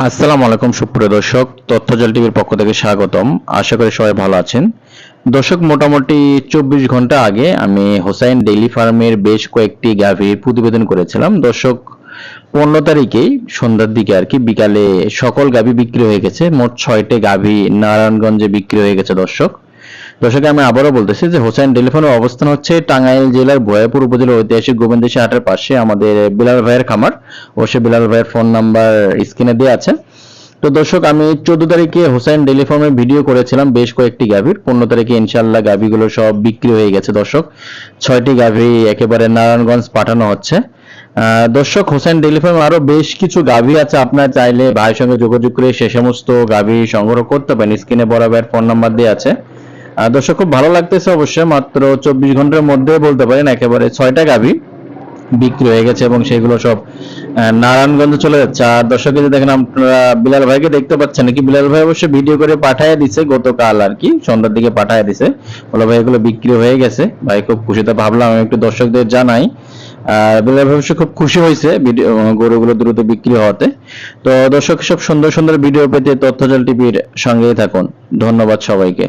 আসসালামু আলাইকুম, সুপ্রিয় দর্শক। তথ্যজল টিভির পক্ষ থেকে স্বাগতম। আশা করি সবাই ভালো আছেন। দর্শক, মোটামুটি চব্বিশ ঘণ্টা আগে আমি হোসাইন ডেইলি ফার্মের বেশ কয়েকটি গাভীর প্রতিবেদন করেছিলাম। দর্শক, পনেরো তারিখেই সন্ধ্যার দিকে আর কি বিকালে সকল গাভী বিক্রি হয়ে গেছে। মোট ছয়টি গাভী নারায়ণগঞ্জে বিক্রি হয়ে গেছে দর্শক। দর্শক, আমি আবারও বলতেছি যে হোসেন টেলিফোনের অবস্থান হচ্ছে টাঙ্গাইল জেলার ভয়াপুর উপজেলার ঐতিহাসিক গোবিন্দেশী হাটের পাশে আমাদের বিলাল ভাইয়ের খামার। ও সে বিলাল ভাইয়ের ফোন নাম্বার স্ক্রিনে দেওয়া আছে। তো দর্শক, আমি চোদ্দ তারিখে হোসেন টেলিফোনে ভিডিও করেছিলাম বেশ কয়েকটি গাভীর। পনেরো তারিখে ইনশাল্লাহ গাভীগুলো সব বিক্রি হয়ে গেছে দর্শক। ছয়টি গাভী একেবারে নারায়ণগঞ্জ পাঠানো হচ্ছে। দর্শক, হোসেন টেলিফোন আরও বেশ কিছু গাভী আছে। আপনার চাইলে ভাইয়ের সঙ্গে যোগাযোগ করে সে সমস্ত গাভী সংগ্রহ করতে পারেন। স্ক্রিনে বরাবর ফোন নাম্বার দেওয়া আছে। দর্শক, খুব ভালো লাগতেছে অবশ্যই। মাত্র চব্বিশ ঘণ্টার মধ্যে বলতে পারেন একেবারে ছয়টা গাভী বিক্রি হয়ে গেছে এবং সেগুলো সব নারায়ণগঞ্জে চলে যাচ্ছে। আর দর্শক, এই যে দেখেন আপনারা বিলাল ভাইকে দেখতে পাচ্ছেন নাকি? বিলাল ভাই অবশ্যই ভিডিও করে পাঠায় দিছে গতকাল আর কি, সন্ধ্যার দিকে পাঠায় দিছে। বলে ভাই, এগুলো বিক্রি হয়ে গেছে। ভাই, খুব খুশিতে ভাবলাম, আমি একটু দর্শকদের জানাই। আর বিলাল ভাই অবশ্য খুব খুশি হয়েছে ভিডিও গরুগুলো দ্রুত বিক্রি হওয়াতে। তো দর্শক, সব সুন্দর সুন্দর ভিডিও পেতে তথ্যজল টিভির সঙ্গেই থাকুন। ধন্যবাদ সবাইকে।